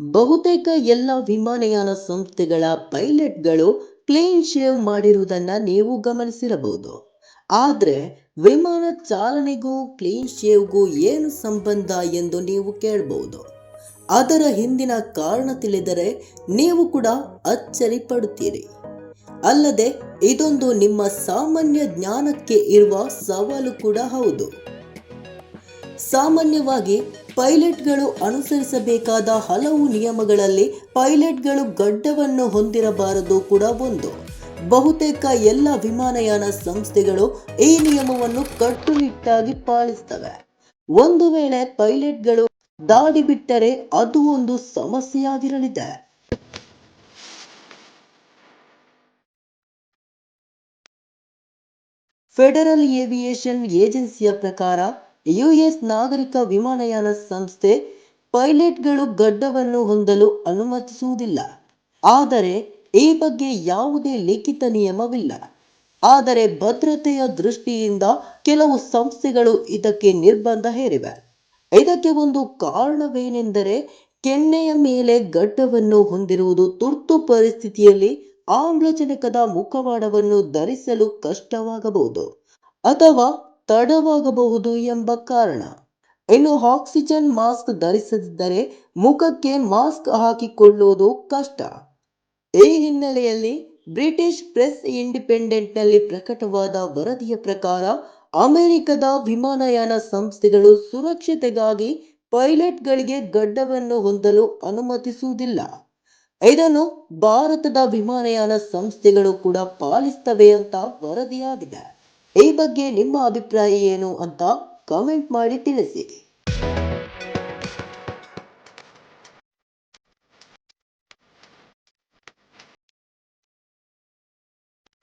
ಬಹುತೇಕ ಎಲ್ಲ ವಿಮಾನಯಾನ ಸಂಸ್ಥೆಗಳ ಪೈಲಟ್ಗಳು ಕ್ಲೀನ್ ಶೇವ್ ಮಾಡಿರುವುದನ್ನ ನೀವು ಗಮನಿಸಿರಬಹುದು. ಆದರೆ ವಿಮಾನ ಚಾಲನೆಗೂ ಕ್ಲೀನ್ ಶೇವ್ಗೂ ಏನು ಸಂಬಂಧ ಎಂದು ನೀವು ಕೇಳಬಹುದು. ಅದರ ಹಿಂದಿನ ಕಾರಣ ತಿಳಿದರೆ ನೀವು ಕೂಡ ಅಚ್ಚರಿ ಪಡುತ್ತೀರಿ. ಅಲ್ಲದೆ ಇದೊಂದು ನಿಮ್ಮ ಸಾಮಾನ್ಯ ಜ್ಞಾನಕ್ಕೆ ಇರುವ ಸವಾಲು ಕೂಡ ಹೌದು. ಸಾಮಾನ್ಯವಾಗಿ ಪೈಲಟ್ಗಳು ಅನುಸರಿಸಬೇಕಾದ ಹಲವು ನಿಯಮಗಳಲ್ಲಿ ಪೈಲಟ್ಗಳು ಗಡ್ಡವನ್ನು ಹೊಂದಿರಬಾರದು ಕೂಡ ಒಂದು. ಬಹುತೇಕ ಎಲ್ಲ ವಿಮಾನಯಾನ ಸಂಸ್ಥೆಗಳು ಈ ನಿಯಮವನ್ನು ಕಟ್ಟುನಿಟ್ಟಾಗಿ ಪಾಲಿಸ್ತವೆ. ಒಂದು ವೇಳೆ ಪೈಲಟ್ಗಳು ದಾಡಿ ಬಿಟ್ಟರೆ ಅದು ಒಂದು ಸಮಸ್ಯೆಯಾಗಿರಲಿದೆ. ಫೆಡರಲ್ ಏವಿಯೇಷನ್ ಏಜೆನ್ಸಿಯ ಪ್ರಕಾರ ಯುಎಸ್ ನಾಗರಿಕ ವಿಮಾನಯಾನ ಸಂಸ್ಥೆ ಪೈಲಟ್ಗಳು ಗಡ್ಡವನ್ನು ಹೊಂದಲು ಅನುಮತಿಸುವುದಿಲ್ಲ. ಆದರೆ ಈ ಬಗ್ಗೆ ಯಾವುದೇ ಲಿಖಿತ ನಿಯಮವಿಲ್ಲ. ಆದರೆ ಭದ್ರತೆಯ ದೃಷ್ಟಿಯಿಂದ ಕೆಲವು ಸಂಸ್ಥೆಗಳು ಇದಕ್ಕೆ ನಿರ್ಬಂಧ ಹೇರಿವೆ. ಇದಕ್ಕೆ ಒಂದು ಕಾರಣವೇನೆಂದರೆ ಕೆನ್ನೆಯ ಮೇಲೆ ಗಡ್ಡವನ್ನು ಹೊಂದಿರುವುದು ತುರ್ತು ಪರಿಸ್ಥಿತಿಯಲ್ಲಿ ಆಮ್ಲಜನಕದ ಮುಖವಾಡವನ್ನು ಧರಿಸಲು ಕಷ್ಟವಾಗಬಹುದು. ಅಥವಾ ತಡವಾಗಬಹುದು ಎಂಬ ಕಾರಣ. ಇನ್ನು ಆಕ್ಸಿಜನ್ ಮಾಸ್ಕ್ ಧರಿಸದಿದ್ದರೆ ಮುಖಕ್ಕೆ ಮಾಸ್ಕ್ ಹಾಕಿಕೊಳ್ಳುವುದು ಕಷ್ಟ. ಈ ಹಿನ್ನೆಲೆಯಲ್ಲಿ ಬ್ರಿಟಿಷ್ ಪ್ರೆಸ್ ಇಂಡಿಪೆಂಡೆಂಟ್ನಲ್ಲಿ ಪ್ರಕಟವಾದ ವರದಿಯ ಪ್ರಕಾರ ಅಮೆರಿಕದ ವಿಮಾನಯಾನ ಸಂಸ್ಥೆಗಳು ಸುರಕ್ಷತೆಗಾಗಿ ಪೈಲಟ್ಗಳಿಗೆ ಗಡ್ಡವನ್ನು ಹೊಂದಲು ಅನುಮತಿಸುವುದಿಲ್ಲ. ಇದನ್ನು ಭಾರತದ ವಿಮಾನಯಾನ ಸಂಸ್ಥೆಗಳು ಕೂಡ ಪಾಲಿಸ್ತವೆ ಅಂತ ವರದಿಯಾಗಿದೆ. ಈ ಬಗ್ಗೆ ನಿಮ್ಮ ಅಭಿಪ್ರಾಯ ಏನು ಅಂತ ಕಾಮೆಂಟ್ ಮಾಡಿ ತಿಳಿಸಿ.